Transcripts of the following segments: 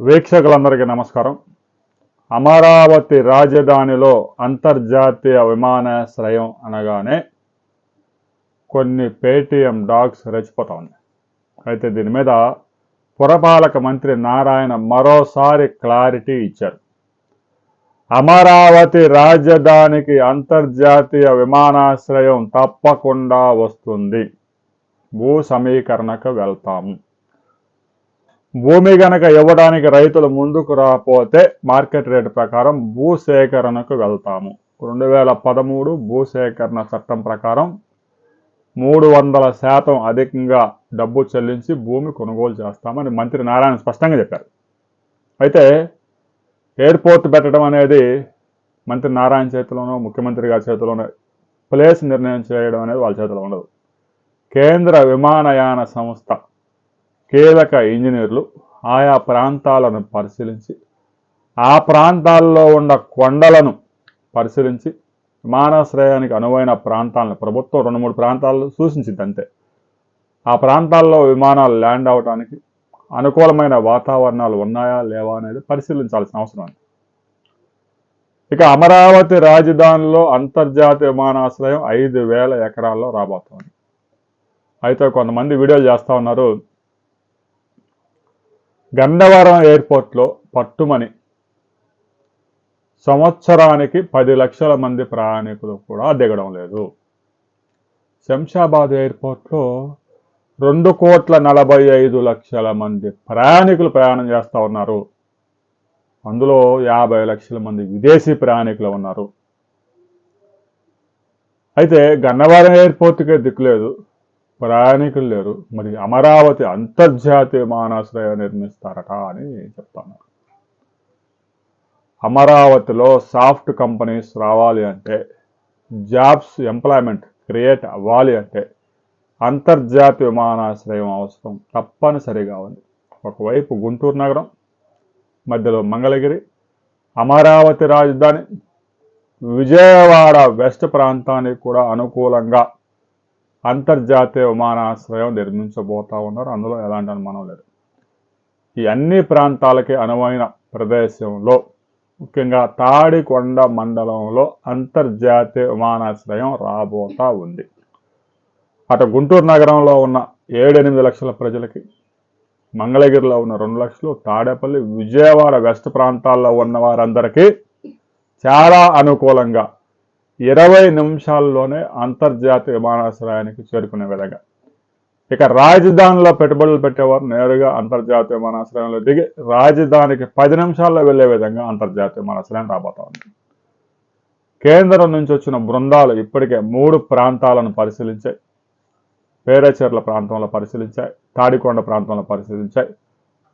వీక్షకులందరికీ నమస్కారం. అమరావతి రాజధానిలో అంతర్జాతీయ విమానాశ్రయం అనగానే కొన్ని పేటీఎం డాగ్స్ రెచ్చిపోతా ఉన్నాయి అయితే దీని మీద పురపాలక మంత్రి నారాయణ మరోసారి క్లారిటీ ఇచ్చారు. అమరావతి రాజధానికి అంతర్జాతీయ విమానాశ్రయం తప్పకుండా వస్తుంది. భూ సమీకరణకు వెళ్తాము. భూమి గనక ఇవ్వడానికి రైతులు ముందుకు రాకపోతే మార్కెట్ రేటు ప్రకారం భూసేకరణకు వెళ్తాము. రెండు వేల పదమూడు భూసేకరణ చట్టం ప్రకారం మూడు వందల శాతం అధికంగా డబ్బు చెల్లించి భూమి కొనుగోలు చేస్తామని మంత్రి నారాయణ స్పష్టంగా చెప్పారు. అయితే ఎయిర్పోర్ట్ పెట్టడం అనేది మంత్రి నారాయణ చేతిలోనో ముఖ్యమంత్రి గారి చేతిలోనో ప్లేస్ నిర్ణయం చేయడం అనేది వాళ్ళ చేతిలో ఉండదు. కేంద్ర విమానయాన సంస్థ కీలక ఇంజనీర్లు ఆయా ప్రాంతాలను పరిశీలించి ఆ ప్రాంతాల్లో ఉన్న కొండలను పరిశీలించి విమానాశ్రయానికి అనువైన ప్రాంతాలను ప్రభుత్వం రెండు మూడు ప్రాంతాలను సూచించింది అంతే. ఆ ప్రాంతాల్లో విమానాలు ల్యాండ్ అవడానికి అనుకూలమైన వాతావరణాలు ఉన్నాయా లేవా అనేది పరిశీలించాల్సిన అవసరం ఉంది. ఇక అమరావతి రాజధానిలో అంతర్జాతీయ విమానాశ్రయం ఐదు వేల ఎకరాల్లో రాబోతోంది. అయితే కొంతమంది వీడియోలు చేస్తూ ఉన్నారు. గన్నవరం ఎయిర్పోర్ట్లో పట్టుమని సంవత్సరానికి పది లక్షల మంది ప్రయాణికులు కూడా దిగడం లేదు. శంషాబాద్ ఎయిర్పోర్ట్లో రెండు కోట్ల నలభై ఐదు లక్షల మంది ప్రయాణికులు ప్రయాణం చేస్తూ ఉన్నారు. అందులో యాభై లక్షల మంది విదేశీ ప్రయాణికులు ఉన్నారు. అయితే గన్నవరం ఎయిర్పోర్ట్కే దిక్కులేదు. ప్రయాణికులు లేరు. మరి అమరావతి అంతర్జాతీయ విమానాశ్రయం నిర్మిస్తారట అని చెప్తున్నారు. అమరావతిలో సాఫ్ట్ కంపెనీస్ రావాలి అంటే జాబ్స్ ఎంప్లాయ్మెంట్ క్రియేట్ అవ్వాలి అంటే అంతర్జాతీయ విమానాశ్రయం అవసరం తప్పనిసరిగా ఉంది. ఒకవైపు గుంటూరు నగరం మధ్యలో మంగళగిరి అమరావతి రాజధాని విజయవాడ వెస్ట్ ప్రాంతానికి కూడా అనుకూలంగా అంతర్జాతీయ విమానాశ్రయం నిర్మించబోతా ఉన్నారు. అందులో ఎలాంటి అనుమానం లేదు. ఈ అన్ని ప్రాంతాలకి అనువైన ప్రదేశంలో ముఖ్యంగా తాడికొండ మండలంలో అంతర్జాతీయ విమానాశ్రయం రాబోతా ఉంది. అటు గుంటూరు నగరంలో ఉన్న ఏడెనిమిది లక్షల ప్రజలకి మంగళగిరిలో ఉన్న రెండు లక్షలు తాడేపల్లి విజయవాడ వెస్ట్ ప్రాంతాల్లో ఉన్న వారందరికీ చాలా అనుకూలంగా ఇరవై నిమిషాల్లోనే అంతర్జాతీయ విమానాశ్రయానికి చేరుకునే విధంగా. ఇక రాజధానిలో పెట్టుబడులు పెట్టేవారు నేరుగా అంతర్జాతీయ విమానాశ్రయంలో దిగి రాజధానికి పది నిమిషాల్లో వెళ్ళే విధంగా అంతర్జాతీయ విమానాశ్రయం రాబోతా ఉంది కేంద్రం నుంచి వచ్చిన బృందాలు ఇప్పటికే మూడు ప్రాంతాలను పరిశీలించాయి. పేరచెర్ల ప్రాంతంలో పరిశీలించాయి. తాడికొండ ప్రాంతంలో పరిశీలించాయి.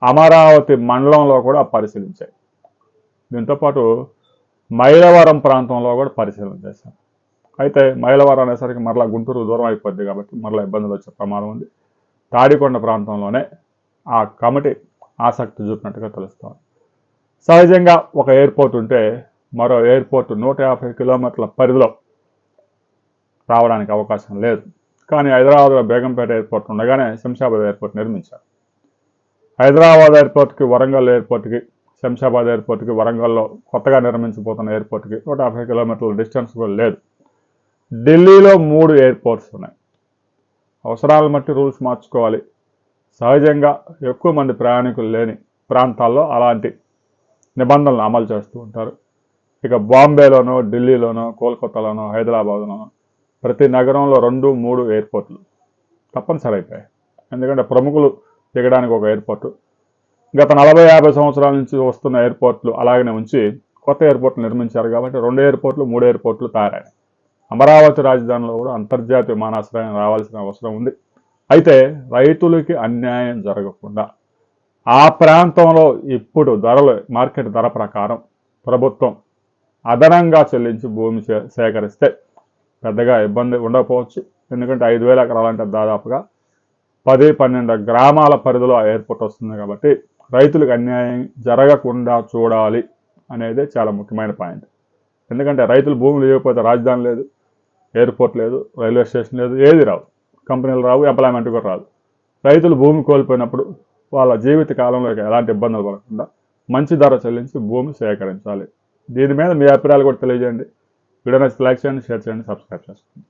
అమరావతి మండలంలో కూడా పరిశీలించాయి. దీంతోపాటు మైలవరం ప్రాంతంలో కూడా పరిశీలన చేశాం. అయితే మైలవరం అనేసరికి మరలా గుంటూరు దూరం అయిపోద్ది కాబట్టి మరలా ఇబ్బందులు వచ్చే ప్రమాదం ఉంది. తాడికొండ ప్రాంతంలోనే ఆ కమిటీ ఆసక్తి చూపినట్టుగా తెలుస్తోంది. సహజంగా ఒక ఎయిర్పోర్ట్ ఉంటే మరో ఎయిర్పోర్ట్ నూట యాభై కిలోమీటర్ల పరిధిలో రావడానికి అవకాశం లేదు. కానీ హైదరాబాద్లో బేగంపేట ఎయిర్పోర్ట్ ఉండగానే శంషాబాద్ ఎయిర్పోర్ట్ నిర్మించారు. హైదరాబాద్ ఎయిర్పోర్ట్కి వరంగల్ ఎయిర్పోర్ట్కి శంషాబాద్ ఎయిర్పోర్ట్కి వరంగల్లో కొత్తగా నిర్మించబోతున్న ఎయిర్పోర్ట్కి నూట యాభై కిలోమీటర్ల డిస్టెన్స్ కూడా లేదు. ఢిల్లీలో మూడు ఎయిర్పోర్ట్స్ ఉన్నాయి. అవసరాలను బట్టి రూల్స్ మార్చుకోవాలి. సహజంగా ఎక్కువ మంది ప్రయాణికులు లేని ప్రాంతాల్లో అలాంటి నిబంధనలు అమలు చేస్తూ ఉంటారు. ఇక బాంబేలోనో ఢిల్లీలోనో కోల్కతాలోనో హైదరాబాద్లోనో ప్రతి నగరంలో రెండు మూడు ఎయిర్పోర్ట్లు తప్పనిసరి అయిపోయాయి. ఎందుకంటే ప్రముఖులు దిగడానికి ఒక ఎయిర్పోర్టు గత నలభై యాభై సంవత్సరాల నుంచి వస్తున్న ఎయిర్పోర్ట్లు అలాగనే ఉంచి కొత్త ఎయిర్పోర్ట్లు నిర్మించారు కాబట్టి రెండు ఎయిర్పోర్ట్లు మూడు ఎయిర్పోర్ట్లు తయారాయి అమరావతి రాజధానిలో కూడా అంతర్జాతీయ విమానాశ్రయం రావాల్సిన అవసరం ఉంది. అయితే రైతులకి అన్యాయం జరగకుండా ఆ ప్రాంతంలో ఇప్పుడు ధరలు మార్కెట్ ధర ప్రకారం ప్రభుత్వం అదనంగా చెల్లించి భూమి సే- సేకరిస్తే పెద్దగా ఇబ్బంది ఉండకపోవచ్చు. ఎందుకంటే ఐదు వేల ఎకరాలంటే దాదాపుగా పది పన్నెండు గ్రామాల పరిధిలో ఆ ఎయిర్పోర్ట్ వస్తుంది కాబట్టి రైతులకు అన్యాయం జరగకుండా చూడాలి అనేది చాలా ముఖ్యమైన పాయింట్. ఎందుకంటే రైతులు భూములు లేకపోతే రాజధాని లేదు ఎయిర్పోర్ట్ లేదు రైల్వే స్టేషన్ లేదు ఏది రావు. కంపెనీలు రావు ఎంప్లాయ్మెంట్ కూడా రాదు. రైతులు భూమి కోల్పోయినప్పుడు వాళ్ళ జీవిత కాలంలో ఎలాంటి ఇబ్బందులు పడకుండా మంచి ధర చెల్లించి భూమి సేకరించాలి. దీని మీద మీ అభిప్రాయాలు కూడా తెలియజేయండి. వీడియో నచ్చితే లైక్ చేయండి షేర్ చేయండి సబ్స్క్రైబ్ చేసుకోండి.